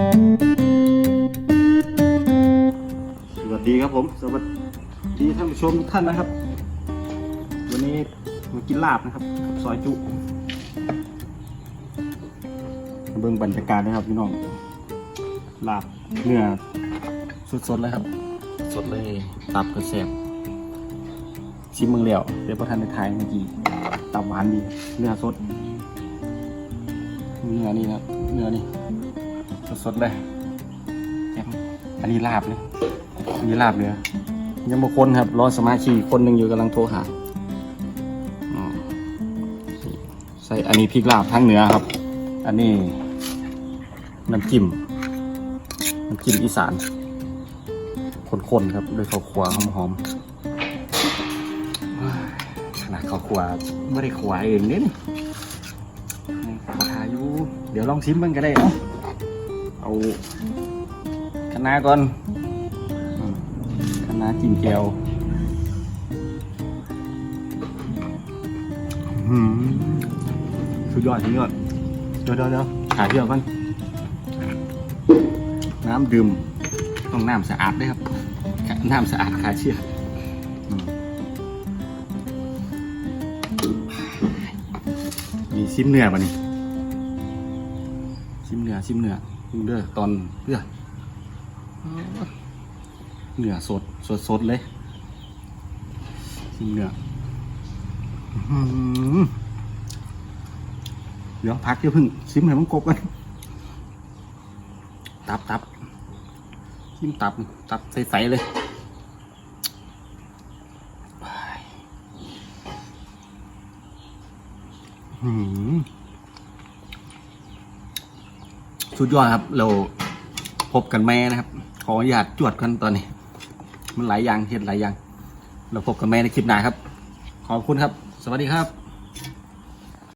สวัสดีครับผม สวัสดีท่านผู้ชมทุกท่านนะครับ วันนี้มากินลาบนะครับกับซอยจุมาเบิ่งบรรยากาศนะครับพี่น้องลาบเนื้อสดๆเลยครับ สดเลยตับกระเสียบชิมเมืองเหลียวเดี๋ยวประทานในไทยเมื่อกี้ตับหวานดีเนื้อสดเนื้อนี่นะครับเนื้อนี่ สดๆเลยแจ่มอันนี้ลาบเลยอันนี้ลาบเลยยังบางคนครับ รอสมาชิกคนหนึ่งอยู่กำลังโทรหาอ๋อใส่อันนี้พริกลาบทั้งเนื้อครับ อันนี้น้ำจิ้มน้ำจิ้มอีสานคนๆครับด้วยข้าวคั่วหอมๆว้าขนาดข้าวคั่วไม่ได้คั่วเองเนี่ยราคาอยู่เดี๋ยวลองชิมมันก็ได้เนาะ เอาคะน้าก่อนคะน้าจิ้มแก้วอื้อหือสุดยอดสุดยอดเดี๋ยวเดี๋ยวเดี๋ยวขาเที่ยวกันน้ำดื่มต้องน้ำสะอาดด้วยครับ น้ำสะอาดขาเชื่ออืมมีซิมเนื้อป่ะนี่ชิมเนื้อชิมเนื้อ เด้อตอนเพื่อเนื้อสดสดสดเลยเนื้อเดี๋ยวพักเดี๋ยวพึ่งชิมให้มันกบกัน ตับตับชิมตับ ตับใสๆเลยอื้อหือ สุดยอดครับ เราพบกันแม่นะครับ ขออนุญาตจวดกันตอนนี้ มันหลายอย่างเห็นหลายอย่าง เราพบกันแม่ในคลิปหน้าครับ ขอบคุณครับ สวัสดีครับ